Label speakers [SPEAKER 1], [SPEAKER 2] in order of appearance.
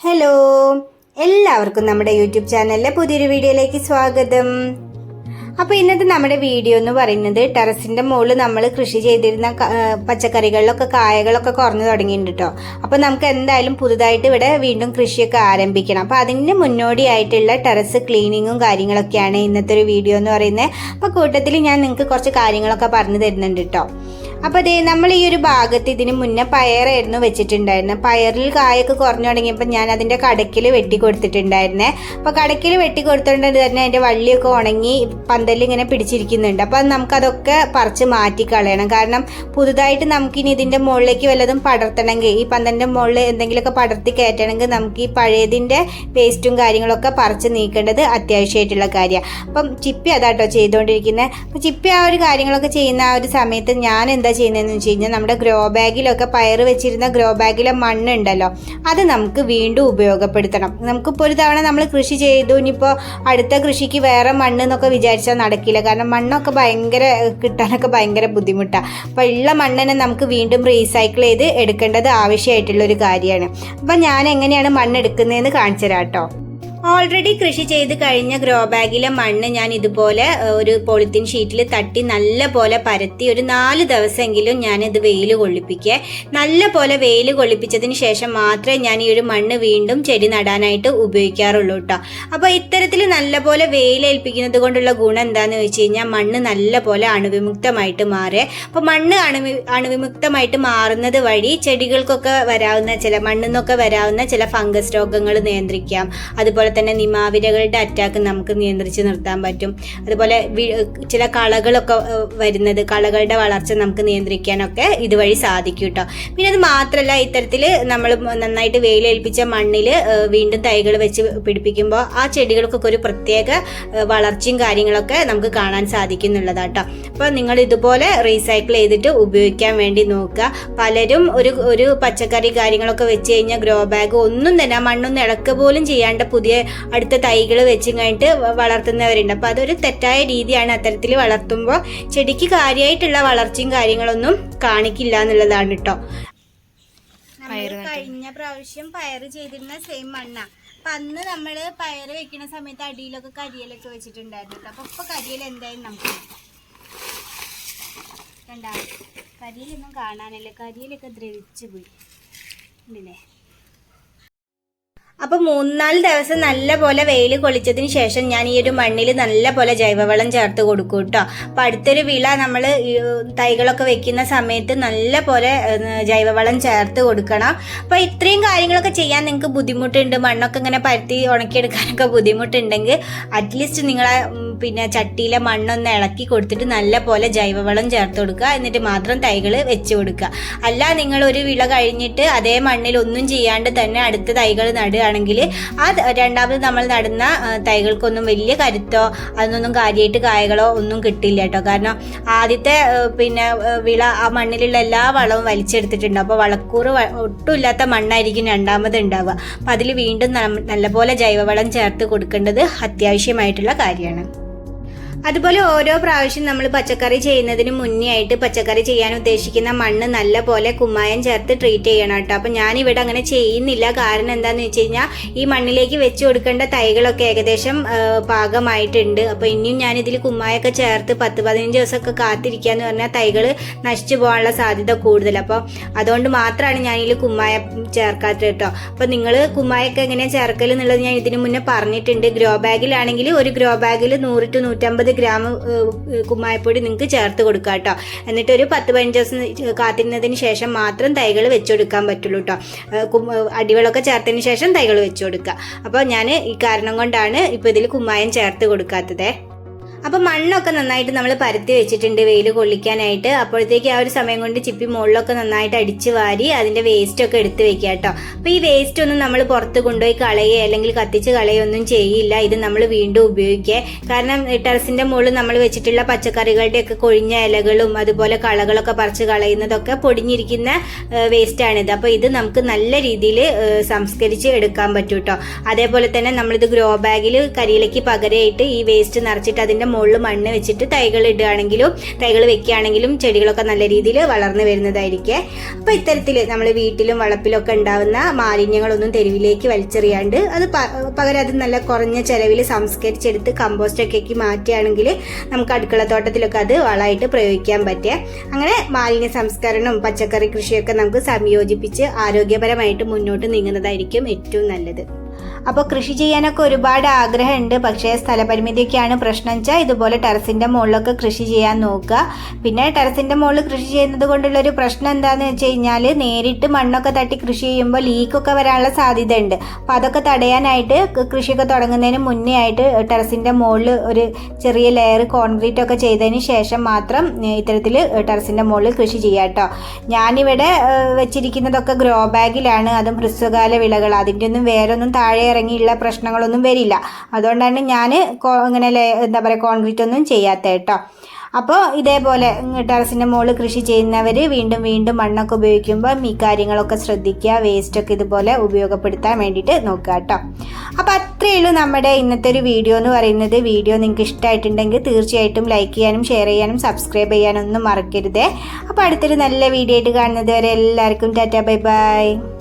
[SPEAKER 1] Hello. എല്ലാവർക്കും നമ്മുടെ YouTube ചാനലിലെ പുതിയൊരു വീഡിയോയിലേക്ക് സ്വാഗതം. അപ്പോൾ ഇന്നത്തെ നമ്മുടെ വീഡിയോ എന്ന് പറയുന്നത് ടെറസിന്റെ മുകളിൽ നമ്മൾ കൃഷി ചെയ്തിരുന്ന പച്ചക്കറികളിലൊക്കെ കായകളൊക്കെ കുറഞ്ഞു തുടങ്ങിയിട്ടുണ്ട് കേട്ടോ അപ്പോൾ നമുക്ക് എന്തായാലും പുതുതായിട്ട് ഇവിടെ വീണ്ടും കൃഷിയൊക്കെ ആരംഭിക്കണം. അപ്പോൾ അതിന് മുന്നോടിയായിട്ടുള്ള ടെറസ് ക്ലീനിങ്ങും കാര്യങ്ങളൊക്കെയാണ് ഇന്നത്തെ ഒരു വീഡിയോ എന്ന് പറയുന്നത്. അപ്പോൾ കൂട്ടത്തിൽ ഞാൻ നിങ്ങൾക്ക് കുറച്ച് കാര്യങ്ങളൊക്കെ പറഞ്ഞു തരുന്നുണ്ട് കേട്ടോ അപ്പോൾ അതേ നമ്മൾ ഈ ഒരു ഭാഗത്ത് ഇതിന് മുന്നേ പയറായിരുന്നു വെച്ചിട്ടുണ്ടായിരുന്നത് പയറിൽ കായൊക്കെ കുറഞ്ഞു തുടങ്ങിയപ്പോൾ ഞാൻ അതിന്റെ കടക്കിൽ വെട്ടി കൊടുത്തിട്ടുണ്ടായിരുന്നേ. അപ്പോൾ കടക്കിൽ വെട്ടി കൊടുത്തോണ്ട് തന്നെ അതിന്റെ വള്ളിയൊക്കെ ഉണങ്ങി പന്തലിൽ ഇങ്ങനെ പിടിച്ചിരിക്കുന്നുണ്ട്. അപ്പോൾ നമുക്കതൊക്കെ പറിച്ച് മാറ്റി കളയണം. കാരണം പുതുതായിട്ട് നമുക്കിനി ഇതിന്റെ മുകളിലേക്ക് വല്ലതും പടർത്തണമെങ്കിൽ ഈ പന്തലിന്റെ മുകളിൽ എന്തെങ്കിലുമൊക്കെ പടർത്തി കയറ്റണമെങ്കിൽ നമുക്ക് ഈ പഴയതിന്റെ വേസ്റ്റും കാര്യങ്ങളൊക്കെ പറിച്ച് നീക്കേണ്ടത് അത്യാവശ്യമായിട്ടുള്ള കാര്യമാണ് അപ്പം ചിപ്പി അതാട്ടോ ചെയ്തുകൊണ്ടിരിക്കുന്നത് അപ്പം ചിപ്പി ആ ഒരു കാര്യങ്ങളൊക്കെ ചെയ്യുന്ന ആ ഒരു സമയത്ത് ഞാൻ എന്താ ചെയ്യുന്നതെന്ന് വെച്ച് കഴിഞ്ഞാൽ നമ്മുടെ ഗ്രോ ബാഗിലൊക്കെ പയർ വെച്ചിരുന്ന ഗ്രോ ബാഗിലെ മണ്ണ് ഉണ്ടല്ലോ അത് നമുക്ക് വീണ്ടും ഉപയോഗപ്പെടുത്തണം. നമുക്കിപ്പോൾ ഒരു തവണ നമ്മൾ കൃഷി ചെയ്തു ഇനിയിപ്പോൾ അടുത്ത കൃഷിക്ക് വേറെ മണ്ണ് എന്നൊക്കെ വിചാരിച്ചാൽ നടക്കില്ല. കാരണം മണ്ണൊക്കെ ഭയങ്കര കിട്ടാനൊക്കെ ഭയങ്കര ബുദ്ധിമുട്ടാണ് അപ്പോൾ ഉള്ള മണ്ണിനെ നമുക്ക് വീണ്ടും റീസൈക്കിൾ ചെയ്ത് എടുക്കേണ്ടത് ആവശ്യമായിട്ടുള്ള ഒരു കാര്യമാണ്. അപ്പം ഞാൻ എങ്ങനെയാണ് മണ്ണ് എടുക്കുന്നതെന്ന് കാണിച്ചു തരാം കേട്ടോ. ഓൾറെഡി കൃഷി ചെയ്ത് കഴിഞ്ഞ ഗ്രോ ബാഗിലെ മണ്ണ് ഞാൻ ഇതുപോലെ ഒരു പോളിത്തീൻ ഷീറ്റിൽ തട്ടി നല്ല പോലെ പരത്തി ഒരു നാല് ദിവസമെങ്കിലും ഞാൻ ഇത് വെയിൽ കൊള്ളിപ്പിക്കുക നല്ല പോലെ വെയിൽ കൊള്ളിപ്പിച്ചതിന് ശേഷം മാത്രമേ ഞാൻ ഈ ഒരു മണ്ണ് വീണ്ടും ചെടി നടാനായിട്ട് ഉപയോഗിക്കാറുള്ളൂ കേട്ടോ അപ്പോൾ ഇത്തരത്തിൽ നല്ല പോലെ വെയിലേൽപ്പിക്കുന്നത് കൊണ്ടുള്ള ഗുണം എന്താണെന്ന് വെച്ച് കഴിഞ്ഞാൽ മണ്ണ് നല്ല പോലെ അണുവിമുക്തമായിട്ട് മാറുക അപ്പോൾ മണ്ണ് അണുവി അണുവിമുക്തമായിട്ട് മാറുന്നത് വഴി ചെടികൾക്കൊക്കെ വരാവുന്ന ചില മണ്ണിൽ നിന്നൊക്കെ വരാവുന്ന ചില ഫംഗസ് രോഗങ്ങൾ നിയന്ത്രിക്കാം. അതുപോലെ തന്നെ നിമാവിരകളുടെ അറ്റാക്ക് നമുക്ക് നിയന്ത്രിച്ച് നിർത്താൻ പറ്റും. അതുപോലെ ചില കളകളൊക്കെ വരുന്നത് കളകളുടെ വളർച്ച നമുക്ക് നിയന്ത്രിക്കാനൊക്കെ ഇതുവഴി സാധിക്കും കേട്ടോ പിന്നെ അത് മാത്രമല്ല ഇത്തരത്തിൽ നമ്മൾ നന്നായിട്ട് വെയിലേൽപ്പിച്ച മണ്ണിൽ വീണ്ടും തൈകൾ വെച്ച് പിടിപ്പിക്കുമ്പോൾ ആ ചെടികൾക്കൊക്കെ ഒരു പ്രത്യേക വളർച്ചയും കാര്യങ്ങളൊക്കെ നമുക്ക് കാണാൻ സാധിക്കുന്നുള്ളതാട്ടോ അപ്പോൾ നിങ്ങൾ ഇതുപോലെ റീസൈക്കിൾ ചെയ്തിട്ട് ഉപയോഗിക്കാൻ വേണ്ടി നോക്കുക. പലരും ഒരു ഒരു പച്ചക്കറി കാര്യങ്ങളൊക്കെ വെച്ച് കഴിഞ്ഞാൽ ഗ്രോ ബാഗ് ഒന്നും തന്നെ മണ്ണൊന്നും ഇളക്ക പോലും ചെയ്യാണ്ട് പുതിയ അടുത്ത തൈകൾ വെച്ചും കഴിഞ്ഞിട്ട് വളർത്തുന്നവരുണ്ട്. അപ്പോൾ അതൊരു തെറ്റായ രീതിയാണ് അത്തരത്തിൽ വളർത്തുമ്പോൾ ചെടിക്ക് കാര്യമായിട്ടുള്ള വളർച്ചയും കാര്യങ്ങളൊന്നും കാണിക്കില്ല എന്നുള്ളതാണ് കേട്ടോ. കഴിഞ്ഞ പ്രാവശ്യം പയർ ചെയ്തിരുന്ന സെയിം മണ്ണ. അപ്പൊ അന്ന് നമ്മൾ പയർ വെക്കുന്ന സമയത്ത് അടിയിലൊക്കെ കരിയലൊക്കെ വെച്ചിട്ടുണ്ടായിരുന്നു അപ്പൊ ഇപ്പൊ കരിയൽ എന്തായാലും നമുക്ക് കണ്ടാ? കരിയിലൊന്നും കാണാനില്ല. കരിയിലൊക്കെ ദ്രവിച്ചു പോയി ഉണ്ടല്ലേ? അപ്പോൾ മൂന്നാൽ ദിവസം നല്ല പോലെ വെയിൽ കൊളിച്ചതിന് ശേഷം ഞാൻ ഈ ഒരു മണ്ണിൽ നല്ല പോലെ ജൈവവളം ചേർത്ത് കൊടുക്കും കേട്ടോ. അപ്പോൾ അടുത്തൊരു വിള നമ്മൾ തൈകളൊക്കെ വെക്കുന്ന സമയത്ത് നല്ല പോലെ ജൈവവളം ചേർത്ത് കൊടുക്കണം. അപ്പോൾ ഇത്രയും കാര്യങ്ങളൊക്കെ ചെയ്യാൻ നിങ്ങൾക്ക് ബുദ്ധിമുട്ടുണ്ട്. മണ്ണൊക്കെ ഇങ്ങനെ പരത്തി ഉണക്കിയെടുക്കാനൊക്കെ ബുദ്ധിമുട്ടുണ്ടെങ്കിൽ അറ്റ്ലീസ്റ്റ് നിങ്ങളെ ഉം, പിന്നെ ചട്ടിയിലെ മണ്ണൊന്ന് ഇളക്കി കൊടുത്തിട്ട് നല്ല പോലെ ജൈവവളം ചേർത്ത് കൊടുക്കുക. എന്നിട്ട് മാത്രം തൈകൾ വെച്ച് കൊടുക്കുക. അല്ല നിങ്ങൾ ഒരു വിള കഴിഞ്ഞിട്ട് അതേ മണ്ണിൽ ഒന്നും ചെയ്യാണ്ട് തന്നെ അടുത്ത തൈകൾ നടുകയാണെങ്കിൽ ആ രണ്ടാമത് നമ്മൾ നടുന്ന തൈകൾക്കൊന്നും വലിയ കരുത്തോ അതിനൊന്നും കാര്യമായിട്ട് കായകളോ ഒന്നും കിട്ടില്ല കേട്ടോ. കാരണം ആദ്യത്തെ പിന്നെ വിള ആ മണ്ണിലുള്ള എല്ലാ വളവും വലിച്ചെടുത്തിട്ടുണ്ട്. അപ്പോൾ വളക്കൂറ് ഒട്ടുമില്ലാത്ത മണ്ണായിരിക്കും രണ്ടാമത് ഉണ്ടാവുക. അപ്പം അതിൽ വീണ്ടും നല്ലപോലെ ജൈവവളം ചേർത്ത് കൊടുക്കേണ്ടത് അത്യാവശ്യമായിട്ടുള്ള കാര്യമാണ്. അതുപോലെ ഓരോ പ്രാവശ്യം നമ്മൾ പച്ചക്കറി ചെയ്യുന്നതിന് മുന്നേ ആയിട്ട് പച്ചക്കറി ചെയ്യാൻ ഉദ്ദേശിക്കുന്ന മണ്ണ് നല്ല പോലെ കുമ്മായം ചേർത്ത് ട്രീറ്റ് ചെയ്യണം കേട്ടോ. അപ്പം ഞാനിവിടെ അങ്ങനെ ചെയ്യുന്നില്ല. കാരണം എന്താണെന്ന് വെച്ച് കഴിഞ്ഞാൽ ഈ മണ്ണിലേക്ക് വെച്ച് കൊടുക്കേണ്ട തൈകളൊക്കെ ഏകദേശം പാകമായിട്ടുണ്ട്. അപ്പോൾ ഇനിയും ഞാനിതിൽ കുമ്മായൊക്കെ ചേർത്ത് പത്ത് പതിനഞ്ച് ദിവസമൊക്കെ കാത്തിരിക്കുക എന്ന് പറഞ്ഞാൽ തൈകൾ നശിച്ചു പോകാനുള്ള സാധ്യത കൂടുതൽ അപ്പോൾ അതുകൊണ്ട് മാത്രമാണ് ഞാൻ ഞാനിതിൽ കുമ്മായം ചേർക്കാത്തത് കേട്ടോ. അപ്പോൾ നിങ്ങൾ കുമ്മായൊക്കെ എങ്ങനെയാണ് ചേർക്കൽ എന്നുള്ളത് ഞാൻ ഇതിനു മുന്നേ പറഞ്ഞിട്ടുണ്ട്. ഗ്രോ ബാഗിലാണെങ്കിൽ ഒരു ഗ്രോ ബാഗിൽ നൂറ് ടു നൂറ്റമ്പത് ഗ്രാം ഏഹ്, കുമ്മായപ്പൊടി നിങ്ങൾക്ക് ചേർത്ത് കൊടുക്കുക കേട്ടോ എന്നിട്ട് ഒരു പത്ത് പതിനഞ്ച് ദിവസം കാത്തിരുന്നതിന് ശേഷം മാത്രം തൈകൾ വെച്ചുകൊടുക്കാൻ പറ്റുള്ളൂ കേട്ടോ അടിവളമൊക്കെ ചേർത്തതിന് ശേഷം തൈകൾ വെച്ചു കൊടുക്കുക അപ്പോൾ ഞാൻ ഈ കാരണം കൊണ്ടാണ് ഇപ്പോൾ ഇതിൽ കുമ്മായം ചേർത്ത് കൊടുക്കാത്തത്. അപ്പോൾ മണ്ണൊക്കെ നന്നായിട്ട് നമ്മൾ പരത്തി വെച്ചിട്ടുണ്ട് വെയിൽ കൊള്ളിക്കാനായിട്ട്. അപ്പോഴത്തേക്ക് ആ ഒരു സമയം കൊണ്ട് ചിപ്പി മുകളിലൊക്കെ നന്നായിട്ട് അടിച്ച് വാരി അതിന്റെ വേസ്റ്റ് ഒക്കെ എടുത്ത് വെക്കുക കേട്ടോ. അപ്പോൾ ഈ വേസ്റ്റ് ഒന്നും നമ്മൾ പുറത്ത് കൊണ്ടുപോയി കളയുക അല്ലെങ്കിൽ കത്തിച്ച് കളയൊന്നും ചെയ്യില്ല. ഇത് നമ്മൾ വീണ്ടും ഉപയോഗിക്കുക. കാരണം ടെറസിന്റെ മുകളിൽ നമ്മൾ വെച്ചിട്ടുള്ള പച്ചക്കറികളുടെ ഒക്കെ കൊഴിഞ്ഞ ഇലകളും അതുപോലെ കളകളൊക്കെ പറിച്ച് കളയുന്നതൊക്കെ പൊടിഞ്ഞിരിക്കുന്ന വേസ്റ്റാണിത് അപ്പോൾ ഇത് നമുക്ക് നല്ല രീതിയിൽ സംസ്കരിച്ച് എടുക്കാൻ പറ്റും കേട്ടോ. അതേപോലെ തന്നെ നമ്മളിത് ഗ്രോ ബാഗിൽ കരിയിലേക്ക് പകരമായിട്ട് ഈ വേസ്റ്റ് നിറച്ചിട്ട് അതിന്റെ മുകളിൽ മണ്ണ് വെച്ചിട്ട് തൈകൾ ഇടുകയാണെങ്കിലും തൈകൾ വെക്കുകയാണെങ്കിലും ചെടികളൊക്കെ നല്ല രീതിയിൽ വളർന്നു വരുന്നതായിരിക്കേ. അപ്പോൾ ഇത്തരത്തിൽ നമ്മൾ വീട്ടിലും വളപ്പിലൊക്കെ ഉണ്ടാവുന്ന മാലിന്യങ്ങളൊന്നും തെരുവിലേക്ക് വലിച്ചെറിയാണ്ട് അത് പകരം അത് നല്ല കുറഞ്ഞ ചിലവിൽ സംസ്കരിച്ചെടുത്ത് കമ്പോസ്റ്റൊക്കെ ആക്കി മാറ്റുകയാണെങ്കിൽ നമുക്ക് അടുക്കളത്തോട്ടത്തിലൊക്കെ അത് വളമായിട്ട് പ്രയോഗിക്കാൻ പറ്റുക. അങ്ങനെ മാലിന്യ സംസ്കരണവും പച്ചക്കറി കൃഷിയൊക്കെ നമുക്ക് സംയോജിപ്പിച്ച് ആരോഗ്യപരമായിട്ട് മുന്നോട്ട് നീങ്ങുന്നതായിരിക്കും ഏറ്റവും നല്ലത്. അപ്പോൾ കൃഷി ചെയ്യാനൊക്കെ ഒരുപാട് ആഗ്രഹമുണ്ട്. പക്ഷേ സ്ഥലപരിമിതിയൊക്കെയാണ് പ്രശ്നം. വെച്ചാൽ ഇതുപോലെ ടെറസിന്റെ മുകളിലൊക്കെ കൃഷി ചെയ്യാൻ നോക്കുക. പിന്നെ ടെറസിന്റെ മുകളിൽ കൃഷി ചെയ്യുന്നത് കൊണ്ടുള്ളൊരു പ്രശ്നം എന്താണെന്ന് വെച്ച് കഴിഞ്ഞാൽ നേരിട്ട് മണ്ണൊക്കെ തട്ടി കൃഷി ചെയ്യുമ്പോൾ ലീക്കൊക്കെ വരാനുള്ള സാധ്യത ഉണ്ട് അപ്പോൾ അതൊക്കെ തടയാനായിട്ട് കൃഷിയൊക്കെ തുടങ്ങുന്നതിന് മുന്നേ ആയിട്ട് ടെറസിന്റെ മുകളിൽ ഒരു ചെറിയ ലെയർ കോൺക്രീറ്റ് ഒക്കെ ചെയ്തതിന് ശേഷം മാത്രം ഇത്തരത്തിൽ ടെറസിന്റെ മുകളിൽ കൃഷി ചെയ്യാം കേട്ടോ ഞാനിവിടെ വെച്ചിരിക്കുന്നതൊക്കെ ഗ്രോ ബാഗിലാണ്. അതും ഹ്രസ്വകാല വിളകൾ അതിന്റെ ഒന്നും വേറൊന്നും താഴെ ഇറങ്ങിയുള്ള പ്രശ്നങ്ങളൊന്നും വരില്ല. അതുകൊണ്ടാണ് ഞാൻ ഇങ്ങനെ എന്താ പറയുക കോൺക്രീറ്റ് ഒന്നും ചെയ്യാത്ത കേട്ടോ അപ്പോൾ ഇതേപോലെ ടെറസിന്റെ മുകളിൽ കൃഷി ചെയ്യുന്നവർ വീണ്ടും വീണ്ടും മണ്ണൊക്കെ ഉപയോഗിക്കുമ്പോൾ ഈ കാര്യങ്ങളൊക്കെ ശ്രദ്ധിക്കുക വേസ്റ്റൊക്കെ ഇതുപോലെ ഉപയോഗപ്പെടുത്താൻ വേണ്ടിയിട്ട് നോക്കുക കേട്ടോ അപ്പോൾ അത്രയേ ഉള്ളൂ നമ്മുടെ ഇന്നത്തെ ഒരു വീഡിയോ എന്ന് പറയുന്നത്. വീഡിയോ നിങ്ങൾക്ക് ഇഷ്ടമായിട്ടുണ്ടെങ്കിൽ തീർച്ചയായിട്ടും ലൈക്ക് ചെയ്യാനും ഷെയർ ചെയ്യാനും സബ്സ്ക്രൈബ് ചെയ്യാനും ഒന്നും മറക്കരുതേ. അപ്പോൾ അടുത്തൊരു നല്ല വീഡിയോ ആയിട്ട് കാണുന്നത് വരെ എല്ലാവർക്കും ടാറ്റാ ബൈ ബൈ.